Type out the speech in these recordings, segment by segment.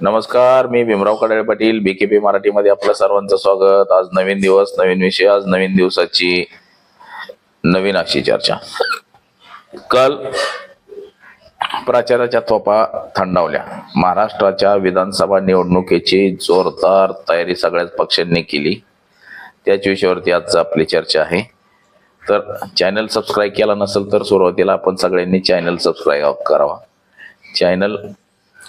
नमस्कार मी भीमराव कडाळे पाटील बीकेपी मराठीमध्ये आपलं सर्वांचं स्वागत. आज नवीन दिवस नवीन विषय आज नवीन दिवसाची नवीन अशी चर्चा. काल प्राचाराच्या तोफा थंडावल्या. महाराष्ट्राच्या विधानसभा निवडणुकीची जोरदार तयारी सगळ्याच पक्षांनी केली. त्याच विषयावरती आज आपली चर्चा आहे. तर चॅनल सबस्क्राईब केला नसेल तर सुरुवातीला आपण सगळ्यांनी चॅनल सबस्क्राईब करावा. चॅनल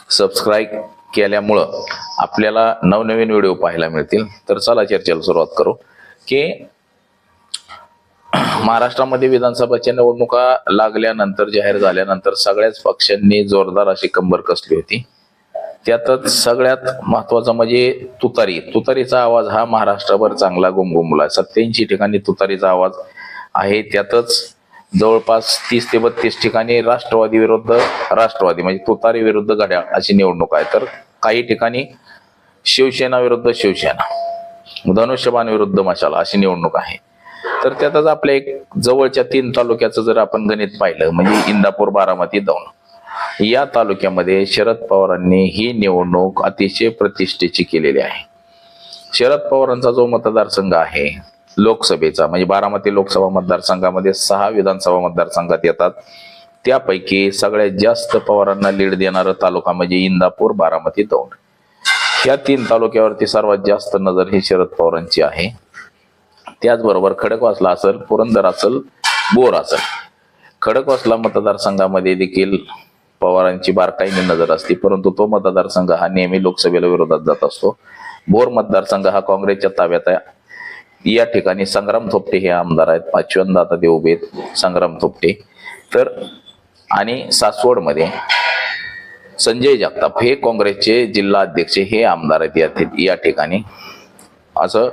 सबस्क्राईब केल्यामुळं आपल्याला नवनवीन व्हिडिओ पाहायला मिळतील. तर चला चर्चेला सुरुवात करू. की महाराष्ट्रामध्ये विधानसभाच्या निवडणुका लागल्यानंतर जाहीर झाल्यानंतर सगळ्याच पक्षांनी जोरदार अशी कंबर कसली होती. त्यातच सगळ्यात महत्वाचं म्हणजे तुतारी. तुतारीचा आवाज हा महाराष्ट्रभर चांगला गुमगुमला सत्याऐंशी ठिकाणी तुतारीचा आवाज आहे. त्यातच जवळपास तीस ते बत्तीस ठिकाणी राष्ट्रवादी विरुद्ध राष्ट्रवादी म्हणजे तुतारी विरुद्ध घड्याळ अशी निवडणूक आहे. तर काही ठिकाणी शिवसेना विरुद्ध शिवसेना धनुष्यबाण विरुद्ध मशाला अशी निवडणूक आहे. तर त्यातच आपल्या एक जवळच्या तीन तालुक्याचं जर आपण गणित पाहिलं म्हणजे इंदापूर बारामती दौंड. या तालुक्यामध्ये शरद पवारांनी ही निवडणूक अतिशय प्रतिष्ठेची केलेली आहे. शरद पवारांचा जो मतदारसंघ आहे लोकसभेचा म्हणजे बारामती लोकसभा मतदारसंघामध्ये सहा विधानसभा मतदारसंघात येतात. त्यापैकी सगळ्यात जास्त पवारांना लीड देणारा तालुका म्हणजे इंदापूर बारामती दौंड. या तीन तालुक्यावरती सर्वात जास्त नजर ही शरद पवारांची आहे. त्याचबरोबर खडकवासला असेल पुरंदर असेल बोर असेल. खडकवासला मतदारसंघामध्ये देखील पवारांची बारकाईने नजर असते परंतु तो मतदारसंघ हा नेहमी लोकसभेला विरोधात जात असतो. बोर मतदारसंघ हा काँग्रेसच्या ताब्यात आहे. या ठिकाणी संग्राम थोपटे हे आमदार आहेत. पाचव्यांदा आता ते संग्राम थोपटे. तर आणि सासवडमध्ये संजय जगताप हे काँग्रेसचे जिल्हा अध्यक्ष हे आमदार आहेत या- या ठिकाणी. असं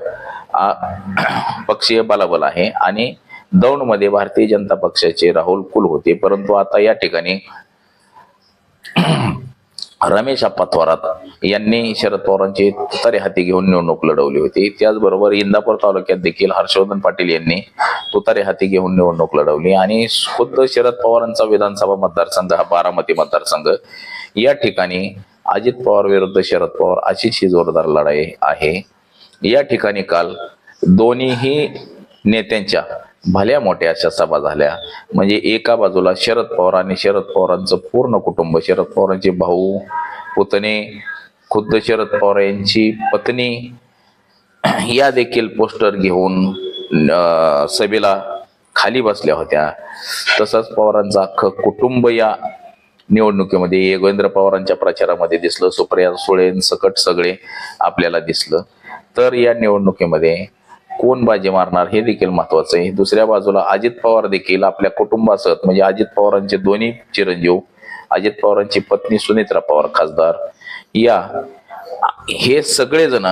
पक्षीय बलाबल आहे. आणि दौंडमध्ये भारतीय जनता पक्षाचे राहुल कुल होते. परंतु आता या ठिकाणी रमेश अप्पा थोरात यांनी शरद पवारांची तुतारी हाती घेऊन निवडणूक लढवली होती. त्याचबरोबर इंदापूर तालुक्यात देखील हर्षवर्धन पाटील यांनी तुतारी हाती घेऊन निवडणूक लढवली. आणि खुद्द शरद पवारांचा विधानसभा मतदारसंघ हा बारामती मतदारसंघ या ठिकाणी अजित पवार विरुद्ध शरद पवार अशीच ही जोरदार लढाई आहे. या ठिकाणी काल दोन्हीही नेत्यांच्या भल्या मोठ्या अशा सभा झाल्या. म्हणजे एका बाजूला शरद पवार आणि शरद पवारांचं पूर्ण कुटुंब शरद पवारांचे भाऊ पुतणे खुद्द शरद पवार यांची पत्नी या देखील पोस्टर घेऊन सभेला खाली बसल्या होत्या. तसंच पवारांचं अख्खं कुटुंब या निवडणुकीमध्ये योगेंद्र पवारांच्या प्रचारामध्ये दिसलं सुप्रिया सुळे सकट सगळे आपल्याला दिसलं. तर या निवडणुकीमध्ये कोण बाजी मारणार हे देखील महत्वाचं आहे. दुसऱ्या बाजूला अजित पवार देखील आपल्या कुटुंबासह म्हणजे अजित पवारांचे दोन्ही चिरंजीव अजित पवारांची पत्नी सुनित्रा पवार खासदार या हे सगळेजण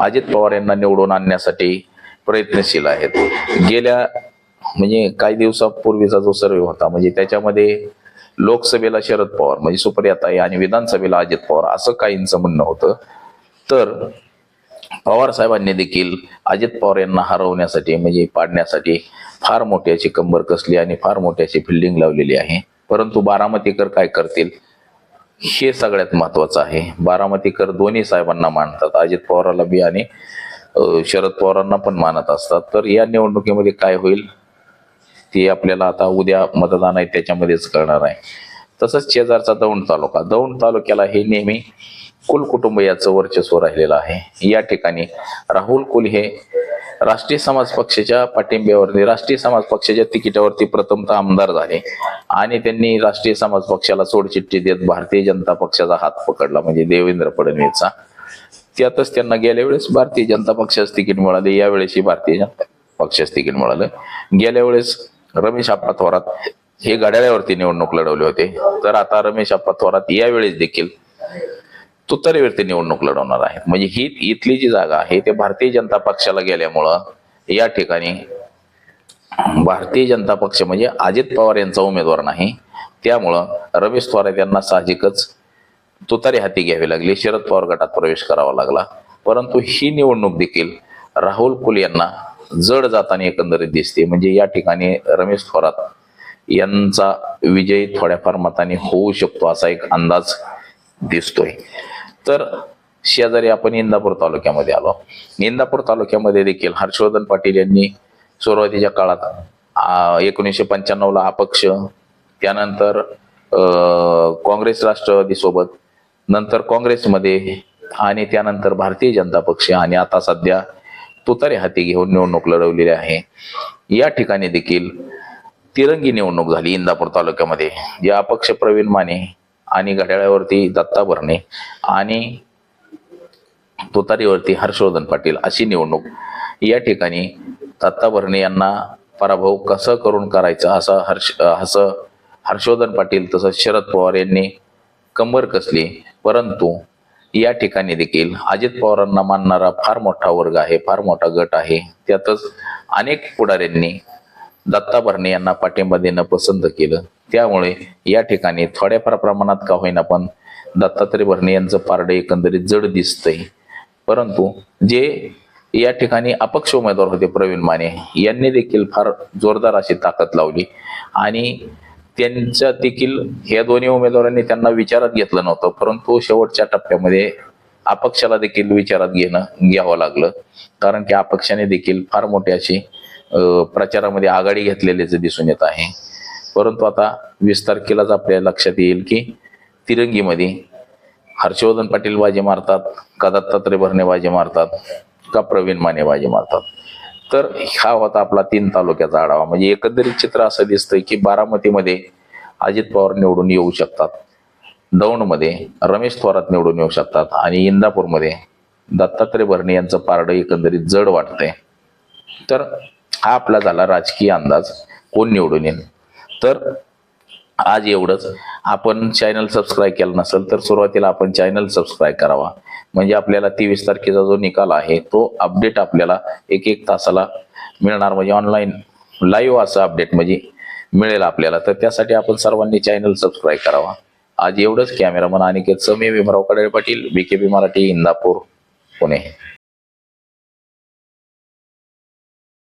अजित पवार यांना निवडून आणण्यासाठी प्रयत्नशील आहेत. गेल्या म्हणजे काही दिवसापूर्वीचा जो सर्वे होता म्हणजे त्याच्यामध्ये लोकसभेला शरद पवार म्हणजे सुप्रियाताई आणि विधानसभेला अजित पवार असं काहींचं म्हणणं होतं. तर पवार साहेबांनी देखील अजित पवार यांना हरवण्यासाठी म्हणजे पाडण्यासाठी फार मोठी अशी कंबर कसली आणि फार मोठी अशी फिल्डिंग लावलेली आहे. परंतु बारामतीकर काय करतील? हे सगळ्यात महत्वाचं आहे. बारामतीकर दोन्ही साहेबांना मानतात. अजित पवाराला बी आणि शरद पवारांना पण मानत असतात. तर या निवडणुकीमध्ये काय होईल? ते आपल्याला आता उद्या मतदान आहे त्याच्यामध्येच कळणार आहे. तसंच शेजारचा दौंड तालुका. दौंड तालुक्याला हे नेहमी कुल कुटुंब याचं वर्चस्व राहिलेलं आहे. या ठिकाणी राहुल कुल हे राष्ट्रीय समाज पक्षाच्या पाठिंब्यावरती राष्ट्रीय समाज पक्षाच्या तिकिटावरती प्रथमतः आमदार झाले आणि त्यांनी राष्ट्रीय समाज पक्षाला सोडचिठ्ठी देत भारतीय जनता पक्षाचा हात पकडला म्हणजे देवेंद्र फडणवीसचा. त्यातच त्यांना गेल्या वेळेस भारतीय जनता पक्षाचं तिकीट मिळाले यावेळेसही भारतीय जनता पक्षाचं तिकीट मिळालं. गेल्या वेळेस रमेश आप्पा थोरात हे घड्याळ्यावरती निवडणूक लढवले होते. तर आता रमेश आप्पा थोरात यावेळेस देखील तुतारीवरती निवडणूक लढवणार आहेत. म्हणजे ही इथली जी जागा आहे ते भारतीय जनता पक्षाला गेल्यामुळं या ठिकाणी भारतीय जनता पक्ष म्हणजे अजित पवार यांचा उमेदवार नाही. त्यामुळं रमेश थोरात यांना साहजिकच तुतारी हाती घ्यावी लागली शरद पवार गटात प्रवेश करावा लागला. परंतु ही निवडणूक देखील राहुल कुल यांना जड जाताना एकंदरीत दिसते. म्हणजे या ठिकाणी रमेश थोरात यांचा विजय थोड्याफार मताने होऊ शकतो असा एक अंदाज दिसतोय. तर शेजारी आपण इंदापूर तालुक्यामध्ये आलो. इंदापूर तालुक्यामध्ये देखील हर्षवर्धन पाटील यांनी सुरुवातीच्या काळात आ, एकोणीसशे पंच्याण्णवला अपक्ष त्यानंतर काँग्रेस राष्ट्रवादी सोबत नंतर काँग्रेसमध्ये आणि त्यानंतर भारतीय जनता पक्ष आणि आता सध्या तुतारी हाती घेऊन निवडणूक लढवलेली आहे. या ठिकाणी देखील तिरंगी निवडणूक झाली इंदापूर तालुक्यामध्ये. जे अपक्ष प्रवीण माने आणि घड्याळावरती दत्ता भरणे आणि तुतारीवरती हर्षवर्धन पाटील अशी निवडणूक. या ठिकाणी दत्ता भरणे यांना पराभव कसं करून करायचा असं हर्ष असं हर्षवर्धन पाटील तसंच शरद पवार यांनी कंबर कसली परंतु या ठिकाणी देखील अजित पवारांना मानणारा फार मोठा वर्ग आहे फार मोठा गट आहे. त्यातच अनेक पुढाऱ्यांनी दत्ता भरणे यांना पाठिंबा देणं पसंत केलं. त्यामुळे या ठिकाणी थोड्याफार प्रमाणात का होईना पण दत्तात्रय भरणे यांचं पारडे एकंदरीत जड दिसतंय. परंतु जे या ठिकाणी अपक्ष उमेदवार होते प्रवीण माने यांनी देखील फार जोरदार अशी ताकद लावली. आणि त्यांच्या देखील या दोन्ही उमेदवारांनी त्यांना विचारात घेतलं नव्हतं परंतु शेवटच्या टप्प्यामध्ये अपक्षाला देखील विचारात घेणं घ्यावं लागलं. कारण की अपक्षाने देखील फार मोठी अशी प्रचारामध्ये आघाडी घेतलेल्याचं दिसून येत आहे. परंतु आता वीस तारखेलाच आपल्या लक्षात येईल की तिरंगीमध्ये हर्षवर्धन पाटील बाजी मारतात का दत्तात्रय भरणे बाजी मारतात का प्रवीण माने बाजी मारतात. तर हा होता आपला तीन तालुक्याचा आढावा. म्हणजे एकंदरीत चित्र असं दिसतंय की बारामतीमध्ये अजित पवार निवडून येऊ शकतात. दौंडमध्ये रमेश थोरात निवडून येऊ शकतात आणि इंदापूरमध्ये दत्तात्रय भरणे यांचं पारडं एकंदरीत जड वाटतंय. तर हा आपला झाला राजकीय अंदाज. कोण निवडून येईल? तर आज एवढंच. आपण चॅनल सबस्क्राईब केलं नसेल तर सुरुवातीला आपण चॅनल सबस्क्राईब करावा. म्हणजे आपल्याला तेवीस तारखेचा जो निकाल आहे तो अपडेट आपल्याला एक एक तासाला मिळणार. म्हणजे ऑनलाईन लाईव्ह असं अपडेट म्हणजे मिळेल आपल्याला. तर त्यासाठी आपण सर्वांनी चॅनल सबस्क्राईब करावा. आज एवढंच कॅमेरामन अनिकेत समी भीमरावकडे पाटील बीकेबी मराठी इंदापूर पुणे.